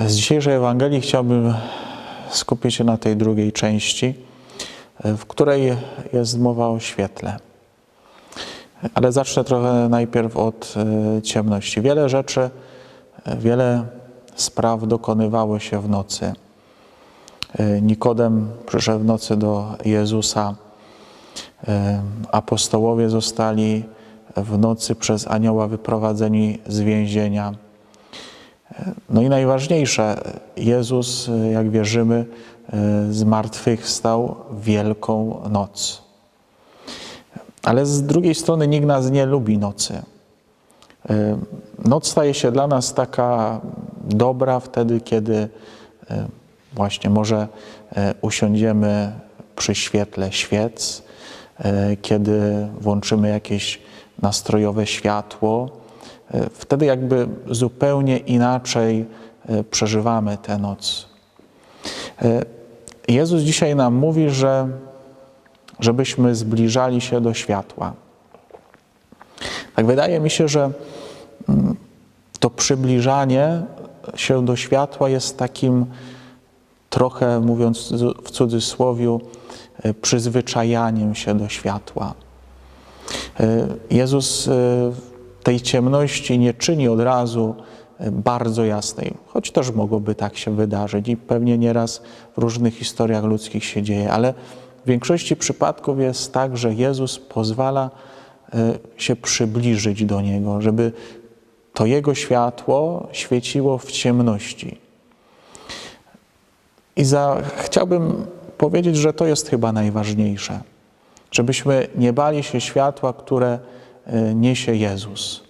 Z dzisiejszej Ewangelii chciałbym skupić się na tej drugiej części, w której jest mowa o świetle. Ale zacznę trochę najpierw od e, ciemności. Wiele rzeczy, e, wiele spraw dokonywało się w nocy. E, Nikodem przyszedł w nocy do Jezusa. Apostołowie zostali w nocy przez anioła wyprowadzeni z więzienia. No i najważniejsze, Jezus, jak wierzymy, zmartwychwstał w Wielką Noc. Ale z drugiej strony nikt nas nie lubi nocy. Noc staje się dla nas taka dobra wtedy, kiedy właśnie może usiądziemy przy świetle świec, kiedy włączymy jakieś nastrojowe światło, wtedy jakby zupełnie inaczej przeżywamy tę noc. Jezus dzisiaj nam mówi, że żebyśmy zbliżali się do światła. Tak wydaje mi się, że to przybliżanie się do światła jest takim trochę, mówiąc w cudzysłowie, przyzwyczajaniem się do światła. Jezus tej ciemności nie czyni od razu bardzo jasnej, choć też mogłoby tak się wydarzyć i pewnie nieraz w różnych historiach ludzkich się dzieje, ale w większości przypadków jest tak, że Jezus pozwala się przybliżyć do Niego, żeby to Jego światło świeciło w ciemności. I za, chciałbym powiedzieć, że to jest chyba najważniejsze, żebyśmy nie bali się światła, które niesie Jezus.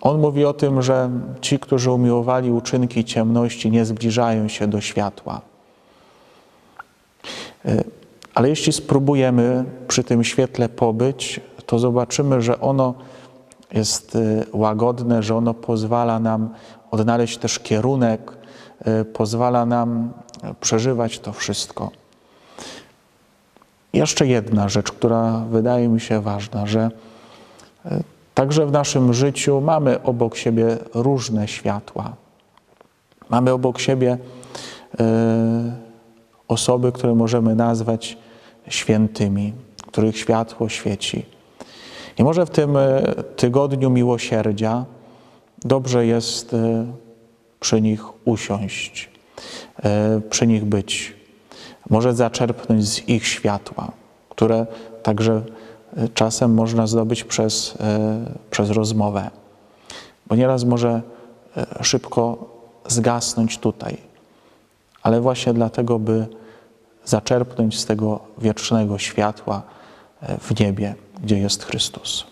On mówi o tym, że ci, którzy umiłowali uczynki ciemności, nie zbliżają się do światła. Ale jeśli spróbujemy przy tym świetle pobyć, to zobaczymy, że ono jest łagodne, że ono pozwala nam odnaleźć też kierunek, pozwala nam przeżywać to wszystko. Jeszcze jedna rzecz, która wydaje mi się ważna, że także w naszym życiu mamy obok siebie różne światła. Mamy obok siebie osoby, które możemy nazwać świętymi, których światło świeci. I może w tym tygodniu miłosierdzia dobrze jest przy nich usiąść, przy nich być. Może zaczerpnąć z ich światła, które także czasem można zdobyć przez, przez rozmowę, bo nieraz może szybko zgasnąć tutaj, ale właśnie dlatego, by zaczerpnąć z tego wiecznego światła w niebie, gdzie jest Chrystus.